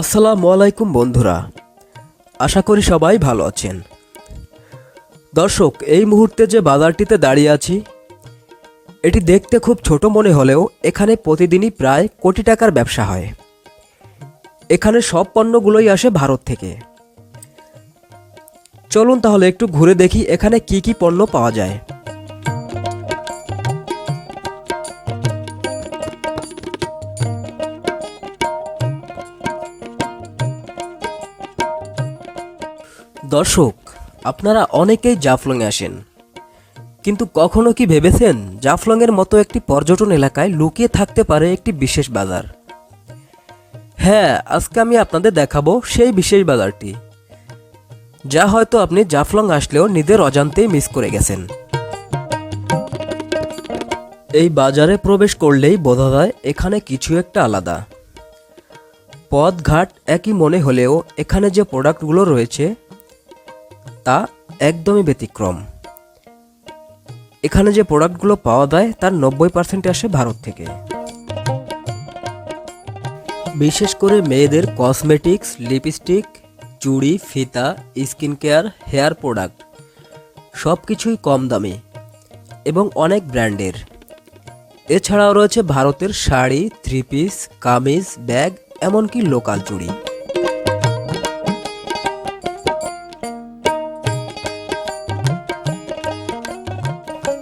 আসসালামু আলাইকুম বন্ধুরা। আশা করি সবাই ভালো আছেন। দর্শক, এই মুহূর্তে যে বাজারটিতে দাঁড়িয়ে আছি, এটি দেখতে খুব ছোট মনে হলেও এখানে প্রতিদিনই প্রায় কোটি টাকার ব্যবসা হয়। এখানে সব পণ্যগুলোই আসে ভারত থেকে। চলুন তাহলে একটু ঘুরে দেখি এখানে কি কি পণ্য পাওয়া যায়। দর্শক, আপনারা অনেকেই জাফলংয়ে আসেন। কিন্তু কখনো কি ভেবেছেন জাফলংয়ের মতো একটি পর্যটন এলাকায় লুকিয়ে থাকতে পারে একটি বিশেষ বাজার? হ্যাঁ আজকে আমি আপনাদের দেখাবো সেই বিশেষ বাজারটি। যা হয়তো আপনি জাফলং আসলেও নিজের অজান্তেই মিস করে গেছেন। এই বাজারে প্রবেশ করলেই বোঝা যায় এখানে কিছু একটা আলাদা। পথঘাট একই মনে হলেও এখানে যে প্রোডাক্টগুলো রয়েছে তা একদমই ব্যতিক্রম। এখানে যে প্রোডাক্টগুলো পাওয়া যায়, তার নব্বই পার্সেন্ট আসে ভারত থেকে। বিশেষ করে মেয়েদের কসমেটিক্স লিপস্টিক চুড়ি, ফিতা স্কিন কেয়ার হেয়ার প্রোডাক্ট সব কিছুই কম দামি এবং অনেক ব্র্যান্ডের। এছাড়াও রয়েছে ভারতের sari three piece kameez bag এমনকি লোকাল চুড়ি।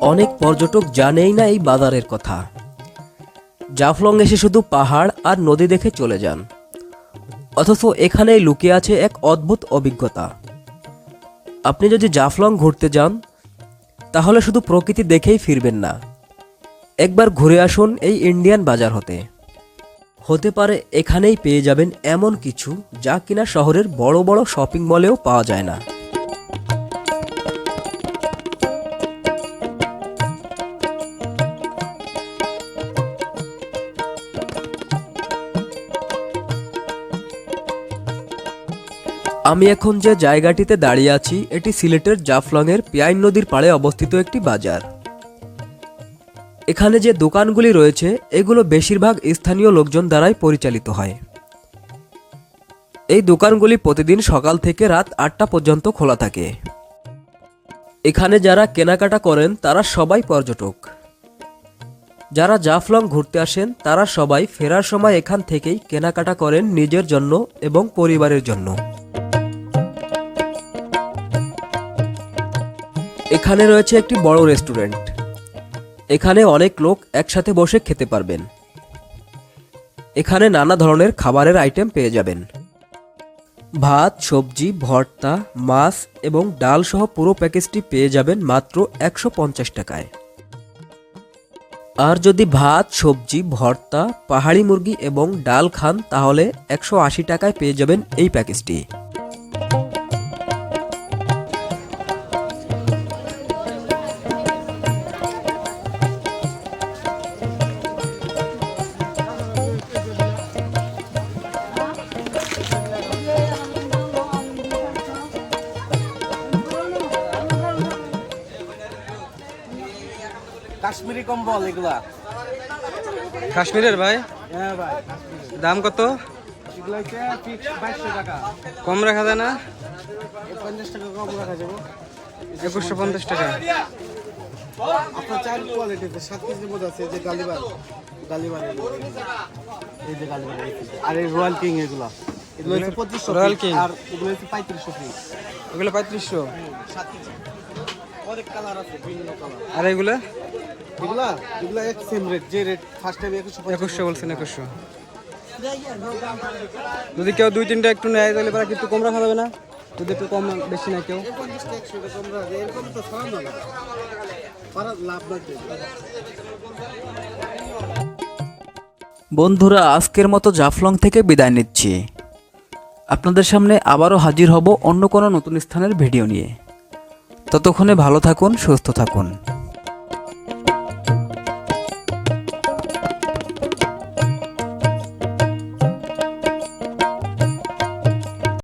অনেক পর্যটক জানেই না এই বাজারের কথা। জাফলং এসে শুধু পাহাড় আর নদী দেখে চলে যান। অথচ এখানেই লুকিয়ে আছে এক অদ্ভুত অভিজ্ঞতা। আপনি যদি জাফলং ঘুরতে যান, তাহলে শুধু প্রকৃতি দেখেই ফিরবেন না। একবার ঘুরে আসুন এই ইন্ডিয়ান বাজার হতে। হতে পারে এখানেই পেয়ে যাবেন এমন কিছু যা কিনা শহরের বড় বড় শপিং মলেও পাওয়া যায় না। আমি এখন যে জায়গাটিতে দাঁড়িয়ে আছি, এটি সিলেটের জাফলংয়ের পিয়াইন নদীর পাড়ে অবস্থিত একটি বাজার। এখানে যে দোকানগুলি রয়েছে, এগুলো বেশিরভাগ স্থানীয় লোকজন দ্বারাই পরিচালিত হয়। এই দোকানগুলি প্রতিদিন সকাল থেকে রাত আটটা পর্যন্ত খোলা থাকে। এখানে যারা কেনাকাটা করেন, তারা সবাই পর্যটক। যারা জাফলং ঘুরতে আসেন, তারা সবাই ফেরার সময় এখান থেকেই কেনাকাটা করেন নিজের জন্য এবং পরিবারের জন্য। এখানে রয়েছে একটি বড় রেস্টুরেন্ট। এখানে অনেক লোক একসাথে বসে খেতে পারবেন। এখানে নানা ধরনের খাবারের আইটেম পেয়ে যাবেন। ভাত, সবজি, ভর্তা, মাছ এবং ডাল সহ পুরো প্যাকেজটি পেয়ে যাবেন মাত্র একশো পঞ্চাশ টাকায়। আর যদি ভাত, সবজি, ভর্তা, পাহাড়ি মুরগি এবং ডাল খান তাহলে একশো আশি টাকায় পেয়ে যাবেন এই প্যাকেজটি। কাশ্মীরি কম্বল এগুলা। কাশ্মীরের ভাই? হ্যাঁ ভাই দাম কত? এগুলো কম রাখা যায় না? পঞ্চাশ টাকা কম রাখা যাবে। একুশশো পঞ্চাশ টাকা। আপনার চার কোয়ালিটিতে সাত কেজির মধ্যে আছে এই যে গালিবার। গালিবার এই যে গালিবার আর এই রয়্যাল কিং এগুলো। এগুলো হচ্ছে পঁচিশশো রয়্যাল কিং। আর এগুলো হচ্ছে পঁয়ত্রিশশো পিস ওগুলো পঁয়ত্রিশশো? সাত কেজি। অনেক কালার আছে বিভিন্ন কালার আর এগুলো? এগুলা এগুলা এক সেম রেট যে রেট ফার্স্ট টাইম একুশশো একুশশো বলছেন একুশশো। যদি কেউ দুই তিনটা একটু নেয় তাহলে পরে একটু কম রাখা যাবে না। যদি একটু কম বেশি কেউ। না লাগবে বন্ধুরা আজকের মতো জাফলং থেকে বিদায় নিচ্ছি। আপনাদের সামনে আবারও হাজির হব অন্য কোনো নতুন স্থানের ভিডিও নিয়ে। ততক্ষণে ভালো থাকুন সুস্থ থাকুন।